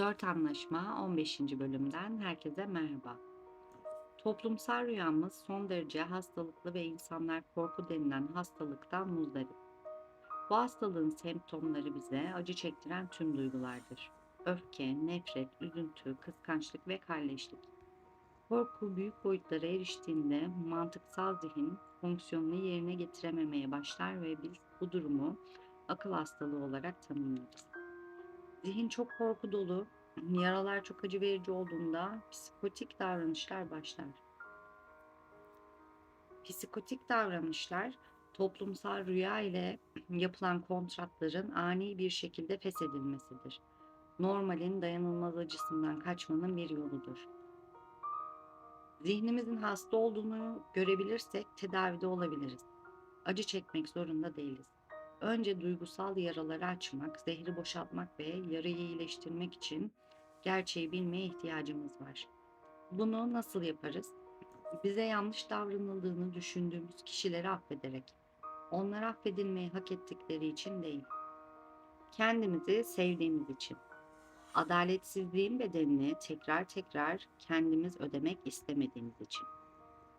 4 Anlaşma 15. bölümden herkese merhaba. Toplumsal rüyamız son derece hastalıklı ve insanlar korku denilen hastalıktan muzdarip. Bu hastalığın semptomları bize acı çektiren tüm duygulardır. Öfke, nefret, üzüntü, kıskançlık ve kalleşlik. Korku büyük boyutlara eriştiğinde mantıksal zihin fonksiyonunu yerine getirememeye başlar ve biz bu durumu akıl hastalığı olarak tanımlarız. Zihin çok korku dolu, yaralar çok acı verici olduğunda psikotik davranışlar başlar. Psikotik davranışlar toplumsal rüya ile yapılan kontratların ani bir şekilde feshedilmesidir. Normalin dayanılmaz acısından kaçmanın bir yoludur. Zihnimizin hasta olduğunu görebilirsek tedavide olabiliriz. Acı çekmek zorunda değiliz. Önce duygusal yaraları açmak, zehri boşaltmak ve yarayı iyileştirmek için gerçeği bilmeye ihtiyacımız var. Bunu nasıl yaparız? Bize yanlış davranıldığını düşündüğümüz kişileri affederek. Onlar affedilmeyi hak ettikleri için değil. Kendimizi sevdiğimiz için. Adaletsizliğin bedelini tekrar tekrar kendimiz ödemek istemediğimiz için.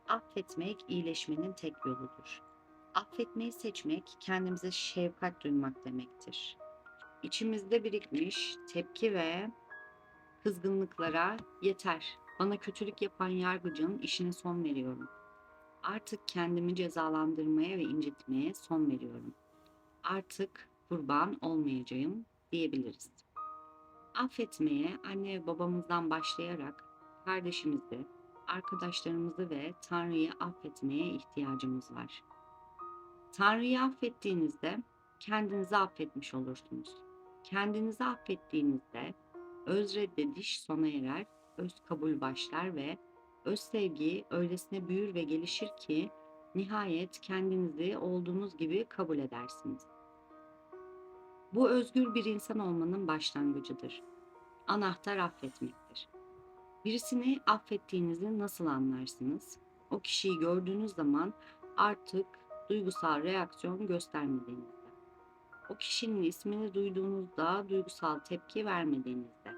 Affetmek iyileşmenin tek yoludur. Affetmeyi seçmek kendimize şefkat duymak demektir. İçimizde birikmiş tepki ve kızgınlıklara yeter. Bana kötülük yapan yargıcın işine son veriyorum. Artık kendimi cezalandırmaya ve incitmeye son veriyorum. Artık kurban olmayacağım diyebiliriz. Affetmeye anne ve babamızdan başlayarak kardeşimizi, arkadaşlarımızı ve Tanrı'yı affetmeye ihtiyacımız var. Tanrı'yı affettiğinizde kendinizi affetmiş olursunuz. Kendinizi affettiğinizde öz reddediş sona erer, öz kabul başlar ve öz sevgi öylesine büyür ve gelişir ki nihayet kendinizi olduğunuz gibi kabul edersiniz. Bu özgür bir insan olmanın başlangıcıdır. Anahtar affetmektir. Birisini affettiğinizi nasıl anlarsınız? O kişiyi gördüğünüz zaman artık duygusal reaksiyon göstermediğinizde. O kişinin ismini duyduğunuzda duygusal tepki vermediğinizde.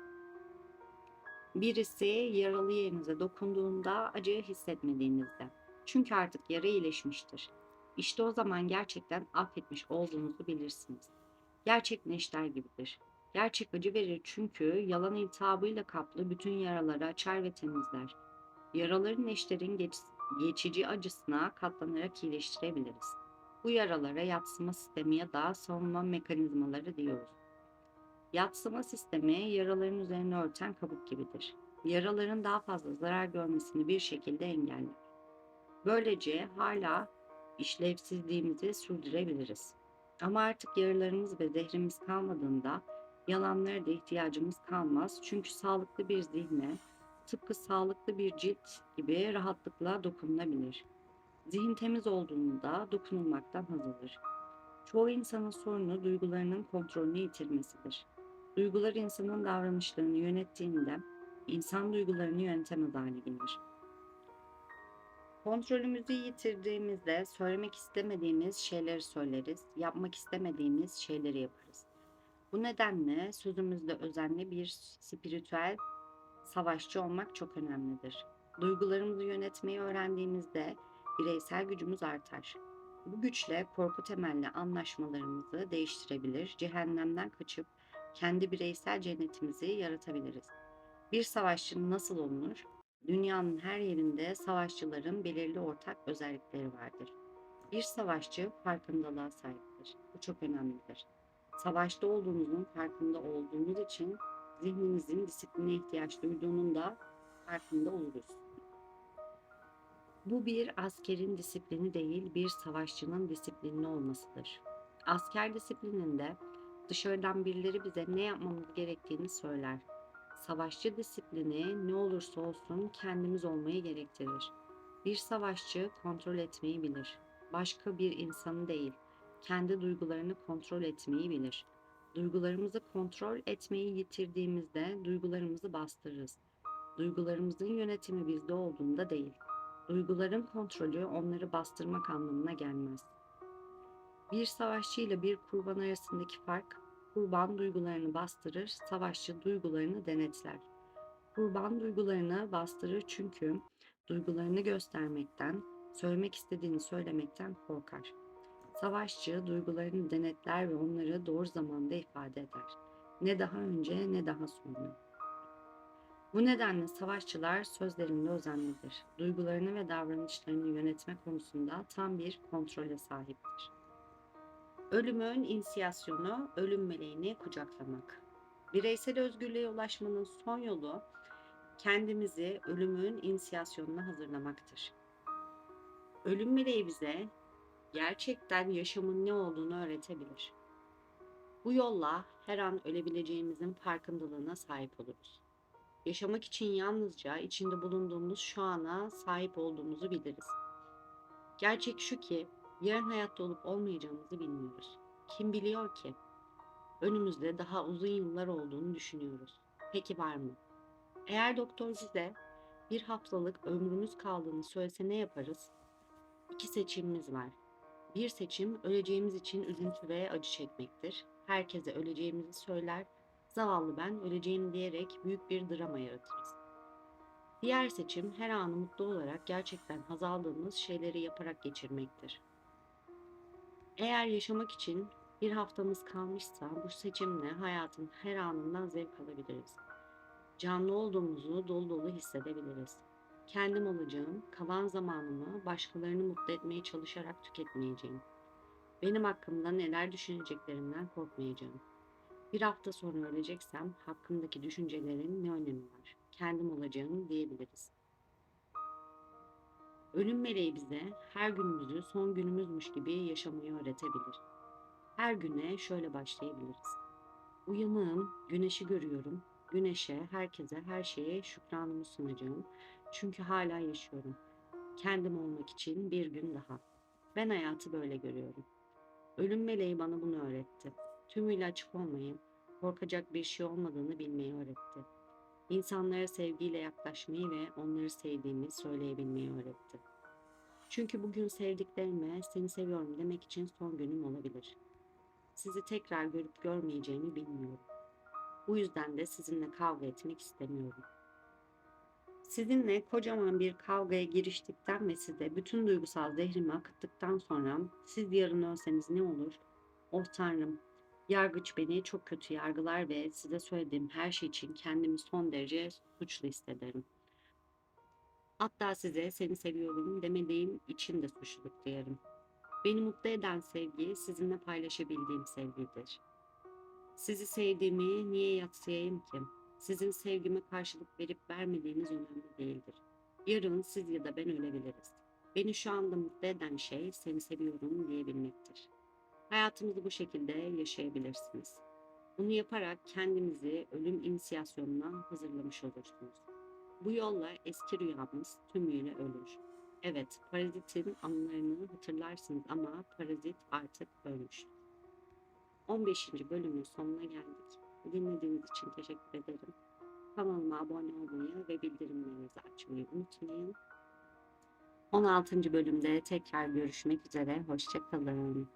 Birisi yaralı yerinize dokunduğunda acı hissetmediğinizde. Çünkü artık yara iyileşmiştir. İşte o zaman gerçekten affetmiş olduğunuzu bilirsiniz. Gerçek neşter gibidir. Gerçek acı verir çünkü yalan iltihabıyla kaplı bütün yaraları açar ve temizler. Yaraların neşterin geç, geçici acısına katlanarak iyileştirebiliriz. Bu yaralara yatsıma sistemi ya da savunma mekanizmaları diyoruz. Yatsıma sistemi yaraların üzerine örten kabuk gibidir. Yaraların daha fazla zarar görmesini bir şekilde engeller. Böylece hala işlevsizliğimizi sürdürebiliriz. Ama artık yaralarımız ve zehrimiz kalmadığında yalanlara da ihtiyacımız kalmaz. Çünkü sağlıklı bir zihne, tıpkı sağlıklı bir cilt gibi rahatlıkla dokunulabilir. Zihin temiz olduğunda dokunulmaktan haz. Çoğu insanın sorunu duygularının kontrolünü yitirmesidir. Duygular insanın davranışlarını yönettiğinde insan duygularını yönetemez hale gelir. Kontrolümüzü yitirdiğimizde söylemek istemediğimiz şeyleri söyleriz, yapmak istemediğimiz şeyleri yaparız. Bu nedenle sözümüzde özenli bir spiritüel savaşçı olmak çok önemlidir. Duygularımızı yönetmeyi öğrendiğimizde bireysel gücümüz artar. Bu güçle korku temelli anlaşmalarımızı değiştirebilir, cehennemden kaçıp kendi bireysel cennetimizi yaratabiliriz. Bir savaşçı nasıl olunur? Dünyanın her yerinde savaşçıların belirli ortak özellikleri vardır. Bir savaşçı farkındalığa sahiptir. Bu çok önemlidir. Savaşta olduğunuzun farkında olduğunuz için zihninizin disipline ihtiyaç duyduğunun da farkında oluruz. Bu bir askerin disiplini değil, bir savaşçının disiplinli olmasıdır. Asker disiplininde dışarıdan birileri bize ne yapmamız gerektiğini söyler. Savaşçı disiplini ne olursa olsun kendimiz olmayı gerektirir. Bir savaşçı kontrol etmeyi bilir. Başka bir insanı değil, kendi duygularını kontrol etmeyi bilir. Duygularımızı kontrol etmeyi yitirdiğimizde duygularımızı bastırırız. Duygularımızın yönetimi bizde olduğunda değil. Duyguların kontrolü onları bastırmak anlamına gelmez. Bir savaşçı ile bir kurban arasındaki fark Kurban duygularını bastırır, savaşçı duygularını denetler. Kurban duygularını bastırır çünkü duygularını göstermekten, söylemek istediğini söylemekten korkar. Savaşçı duygularını denetler ve onları doğru zamanda ifade eder. Ne daha önce ne daha sonra. Bu nedenle savaşçılar sözlerinde özenlidir. Duygularını ve davranışlarını yönetme konusunda tam bir kontrole sahiptir. Ölümün inisiyasyonu, ölüm meleğini kucaklamak. Bireysel özgürlüğe ulaşmanın son yolu kendimizi ölümün inisiyasyonuna hazırlamaktır. Ölüm meleği bize gerçekten yaşamın ne olduğunu öğretebilir. Bu yolla her an ölebileceğimizin farkındalığına sahip oluruz. Yaşamak için yalnızca içinde bulunduğumuz şu ana sahip olduğumuzu biliriz. Gerçek şu ki yarın hayatta olup olmayacağımızı bilmiyoruz. Kim biliyor ki? Önümüzde daha uzun yıllar olduğunu düşünüyoruz. Peki var mı? Eğer doktor bize bir haftalık ömrümüz kaldığını söylese ne yaparız? İki seçimimiz var. Bir seçim öleceğimiz için üzüntü ve acı çekmektir. Herkese öleceğimizi söyler, zavallı ben öleceğim diyerek büyük bir drama yaratırız. Diğer seçim her anı mutlu olarak gerçekten haz aldığımız şeyleri yaparak geçirmektir. Eğer yaşamak için bir haftamız kalmışsa bu seçimle hayatın her anından zevk alabiliriz. Canlı olduğumuzu dolu dolu hissedebiliriz. Kendim olacağım, kalan zamanımı başkalarını mutlu etmeye çalışarak tüketmeyeceğim. Benim hakkımda neler düşüneceklerinden korkmayacağım. Bir hafta sonra öleceksem hakkımdaki düşüncelerin ne önemi var? Kendim olacağım diyebiliriz. Ölüm meleği bize her günümüzü son günümüzmüş gibi yaşamayı öğretebilir. Her güne şöyle başlayabiliriz. Uyanığım, güneşi görüyorum. Güneşe, herkese, her şeye şükranımı sunacağım. Çünkü hala yaşıyorum. Kendim olmak için bir gün daha. Ben hayatı böyle görüyorum. Ölüm meleği bana bunu öğretti. Tümüyle açık olmayı, korkacak bir şey olmadığını bilmeyi öğretti. İnsanlara sevgiyle yaklaşmayı ve onları sevdiğimi söyleyebilmeyi öğretti. Çünkü bugün sevdiklerime seni seviyorum demek için son günüm olabilir. Sizi tekrar görüp görmeyeceğimi bilmiyorum. Bu yüzden de sizinle kavga etmek istemiyorum. Sizinle kocaman bir kavgaya giriştikten ve size bütün duygusal zehrimi akıttıktan sonra siz yarın ölseniz ne olur? Oh Tanrım, yargıç beni çok kötü yargılar ve size söylediğim her şey için kendimi son derece suçlu hissederim. Hatta size seni seviyorum demediğim için de suçluluk duyarım. Beni mutlu eden sevgi sizinle paylaşabildiğim sevgidir. Sizi sevdiğimi niye yatsıyayım ki? Sizin sevgime karşılık verip vermediğiniz önemli değildir. Yarın siz ya da ben ölebiliriz. Beni şu anda mutlu eden şey seni seviyorum diyebilmektir. Hayatınızı bu şekilde yaşayabilirsiniz. Bunu yaparak kendinizi ölüm inisiyasyonuna hazırlamış olursunuz. Bu yolla eski rüyamız tümüyle ölür. Evet, parazitin anılarını hatırlarsınız ama parazit artık ölmüş. 15. bölümün sonuna geldik. Dinlediğiniz için teşekkür ederim. Kanalıma abone olmayı ve bildirimlerinizi açmayı unutmayın. 16. bölümde tekrar görüşmek üzere. Hoşçakalın.